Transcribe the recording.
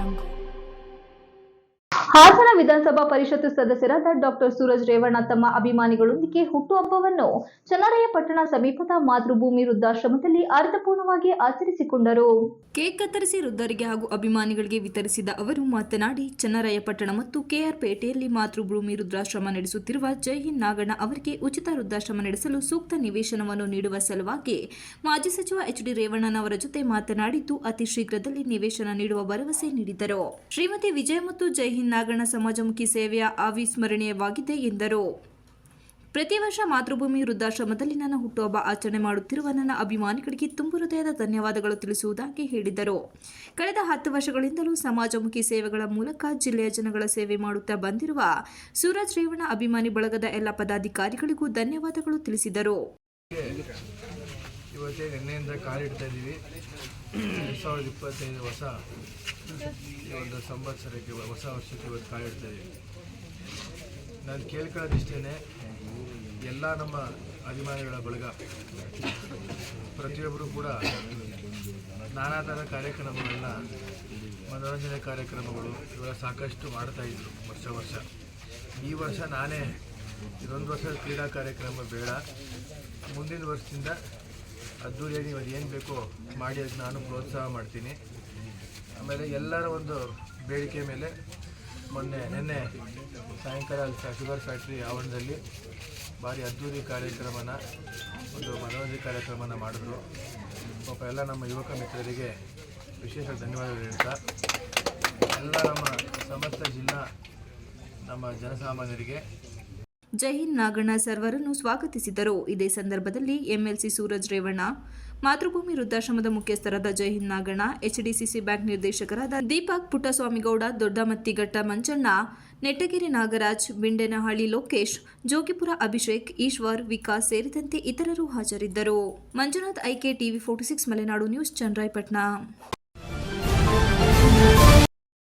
jungle. Hassan ವಿಧಾನಸಭಾ ಪರಿಷತ್ ಸದಸ್ಯರಾದ doctor Suraj Revanna ತಮ್ಮ ಅಭಿಮಾನಿಗಳೊಂದಿಗೆ ಹುಟ್ಟುಹಬ್ಬವನ್ನು ಚನ್ನರಾಯಪಟ್ಟಣ ಸಮೀಪದ ಮಾತೃಭೂಮಿ ವೃದ್ಧಾಶ್ರಮದಲ್ಲಿ ಅರ್ಥಪೂರ್ಣವಾಗಿ ಆಚರಿಸಿಕೊಂಡರು. ಕೇಕ್ ಕತ್ತರಿಸಿ ವೃದ್ಧರಿಗೆ ಹಾಗೂ ಅಭಿಮಾನಿಗಳಿಗೆ ವಿತರಿಸಿದ ಅವರು ಮಾತನಾಡಿ ಚನ್ನರಾಯಪಟ್ಟಣ ಮತ್ತು ಕೆಆರ್ ಪೇಟೆಯಲ್ಲಿ ಮಾತೃಭೂಮಿ ವೃದ್ಧಾಶ್ರಮ ನಡೆಸುತ್ತಿರುವ ಜೈ ನಾಗಣ್ಣ ಅವರಿಗೆ ಉಚಿತ ವೃದ್ಧಾಶ್ರಮ ನಡೆಸಲು ಸೂಕ್ತ ನಿವೇಶನವನ್ನು ನೀಡುವ ಸಲುವಾಗಿ ಮಾಜಿ ಸಚಿವ ಎಚ್ ಡಿ ರೇವಣ್ಣನವರ ಜೊತೆ ಮಾತನಾಡಿದ್ದು, ಅತಿ ಶೀಘ್ರದಲ್ಲಿ ನಿವೇಶನ ನೀಡುವ ಭರವಸೆ ನೀಡಿದರು. ಶ್ರೀಮತಿ ವಿಜಯ ಮತ್ತು ಜೈ ನಾಗಣ್ಣ ಸಮಾಜಮುಖಿ ಸೇವೆಯ ಅವಿಸ್ಮರಣೀಯವಾಗಿದೆ ಎಂದರು. ಪ್ರತಿ ವರ್ಷ ಮಾತೃಭೂಮಿ ವೃದ್ಧಾಶ್ರಮದಲ್ಲಿ ನನ್ನ ಹುಟ್ಟುಹಬ್ಬ ಆಚರಣೆ ಮಾಡುತ್ತಿರುವ ನನ್ನ ಅಭಿಮಾನಿಗಳಿಗೆ ತುಂಬು ಹೃದಯದ ಧನ್ಯವಾದಗಳು ತಿಳಿಸುವುದಾಗಿ ಹೇಳಿದರು. ಕಳೆದ ಹತ್ತು ವರ್ಷಗಳಿಂದಲೂ ಸಮಾಜಮುಖಿ ಸೇವೆಗಳ ಮೂಲಕ ಜಿಲ್ಲೆಯ ಜನಗಳ ಸೇವೆ ಮಾಡುತ್ತಾ ಬಂದಿರುವ ಸೂರಜ್ ರೇವಣ್ಣ ಅಭಿಮಾನಿ ಬಳಗದ ಎಲ್ಲ ಪದಾಧಿಕಾರಿಗಳಿಗೂ ಧನ್ಯವಾದಗಳು ತಿಳಿಸಿದರು. ಇವತ್ತೇ ನಿನ್ನೆಯಿಂದ ಕಾಲಿಡ್ತಾ ಇದ್ದೀವಿ. ಎರಡು ಸಾವಿರದ ಇಪ್ಪತ್ತೈದು ಹೊಸ ಈ ಒಂದು ಸಂವತ್ಸರಕ್ಕೆ ಹೊಸ ವರ್ಷಕ್ಕೆ ಇವತ್ತು ಕಾಲಿಡ್ತಾ ಇದ್ದೀವಿ. ನಾನು ಕೇಳ್ಕೊಳ್ಳೋದಿಷ್ಟೇ ಎಲ್ಲ ನಮ್ಮ ಅಭಿಮಾನಿಗಳ ಬಳಗ ಪ್ರತಿಯೊಬ್ಬರು ಕೂಡ ನಾನಾ ಥರ ಕಾರ್ಯಕ್ರಮಗಳನ್ನ, ಮನೋರಂಜನೆ ಕಾರ್ಯಕ್ರಮಗಳು ಇವೆಲ್ಲ ಸಾಕಷ್ಟು ಮಾಡ್ತಾ ಇದ್ರು ವರ್ಷ ವರ್ಷ. ಈ ವರ್ಷ ನಾನೇ ಇದೊಂದು ವರ್ಷದ ಕ್ರೀಡಾ ಕಾರ್ಯಕ್ರಮ ಬೇಡ. ಮುಂದಿನ ವರ್ಷದಿಂದ ಅದ್ದೂರಿಯಾಗಿ ಇವಾಗ ಏನು ಬೇಕೋ ಮಾಡಿ ಅದಕ್ಕೆ ನಾನು ಪ್ರೋತ್ಸಾಹ ಮಾಡ್ತೀನಿ. ಆಮೇಲೆ ಎಲ್ಲರ ಒಂದು ಬೇಡಿಕೆ ಮೇಲೆ ಮೊನ್ನೆ, ನಿನ್ನೆ ಸಾಯಂಕಾಲ ಶುಗರ್ ಫ್ಯಾಕ್ಟ್ರಿ ಆವರಣದಲ್ಲಿ ಭಾರಿ ಅದ್ದೂರಿ ಕಾರ್ಯಕ್ರಮನ, ಒಂದು ಮನೋರಂಜನೆ ಕಾರ್ಯಕ್ರಮನ ಮಾಡಿದ್ರು. ಪಾಪ ಎಲ್ಲ ನಮ್ಮ ಯುವಕ ಮಿತ್ರರಿಗೆ ವಿಶೇಷ ಧನ್ಯವಾದಗಳು ಹೇಳ್ತಾ. ಎಲ್ಲ ನಮ್ಮ ಸಮಸ್ತ ಜಿಲ್ಲಾ, ನಮ್ಮ ಜನಸಾಮಾನ್ಯರಿಗೆ ಜೈ ಹಿಂದ್ ನಾಗಣ್ಣ ಸರ್ವರನ್ನು ಸ್ವಾಗತಿಸಿದರು. ಇದೇ ಸಂದರ್ಭದಲ್ಲಿ ಎಂಎಲ್ಸಿ ಸೂರಜ್ ರೇವಣ್ಣ ಮಾತೃಭೂಮಿ ವೃದ್ಧಾಶ್ರಮದ ಮುಖ್ಯಸ್ಥರಾದ ಜೈಹಿಂದ್ ನಾಗಣ್ಣ ಎಚ್ಡಿಸಿಸಿ ಬ್ಯಾಂಕ್ ನಿರ್ದೇಶಕರಾದ ದೀಪಕ್ ಪುಟ್ಟಸ್ವಾಮಿಗೌಡ, ದೊಡ್ಡಮತ್ತಿಘಟ್ಟ ಮಂಜಣ್ಣ, ನೆಟ್ಟಗಿರಿ ನಾಗರಾಜ್, ಬಿಂಡೇನಹಳ್ಳಿ ಲೋಕೇಶ್, ಜೋಗಿಪುರ ಅಭಿಷೇಕ್, ಈಶ್ವರ್ ವಿಕಾಸ್ ಸೇರಿದಂತೆ ಇತರರು ಹಾಜರಿದ್ದರು. Manjunath, IK TV forty six, Malenadu news, Channarayapatna.